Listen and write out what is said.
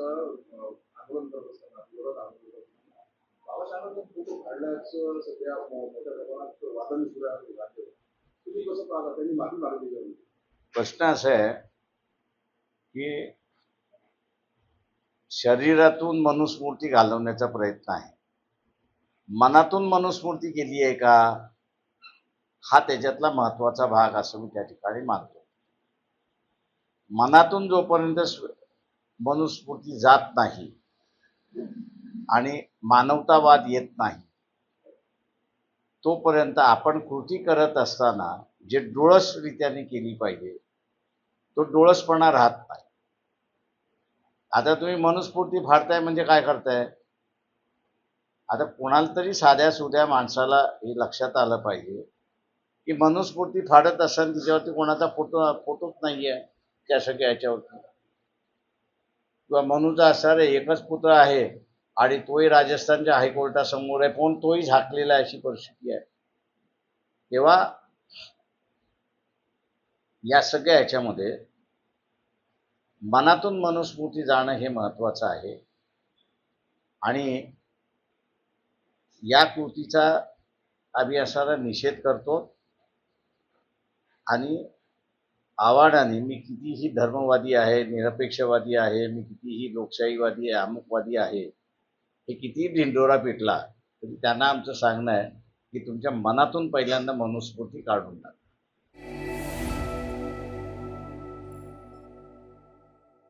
आंदोलन करत असताना आंदोलन बाबासाहेबांचा फोटो काढल्याचं सध्या मोठ्या प्रमाणात वादन सुरू आहे तुम्ही कसं पाहता? त्यांनी माफी प्रश्न असा आहे की शरीरातून मनुस्मृती घालवण्याचा प्रयत्न आहे. मनातून मनुस्मृती केली आहे का? हा त्याच्यातला महत्त्वाचा भाग असं मी त्या ठिकाणी मानतो. मनातून जोपर्यंत मनुस्मृती जात नाही. आणि मानवतावाद येत नाही. तोपर्यंत आपण कृती करत असताना जे डोळसरित्याने केली पाहिजे तो डोळसपणा राहत नाही. आता तुम्ही मनुस्फूर्ती फाडताय म्हणजे काय करताय? आता कोणाला तरी साध्या सुध्या माणसाला हे लक्षात आलं पाहिजे की मनुस्फूर्ती फाडत असताना तिच्यावरती कोणाचा फोटो फोटोच नाही आहे सगळ्या याच्यावरती. किंवा मनुचा असणारे एकच पुत्र आहे आणि तोही राजस्थानच्या हायकोर्टासमोर आहे पण तोही झाकलेला आहे अशी परिस्थिती आहे. तेव्हा या सगळ्या ह्याच्यामध्ये मनातून मनुस्मृती जाणं हे महत्वाचं आहे. आणि या कृतीचा आम्ही असाला निषेध करतो आणि आव्हानाने मी कितीही धर्मवादी आहे निरपेक्षवादी आहे मी कितीही लोकशाहीवादी आहे अमुकवादी आहे हे कितीही ढिंडोरा पिटला तरी त्यांना आमचं सांगणं आहे की तुमच्या मनातून पहिल्यांदा मनुस्फूर्ती काढून टाका.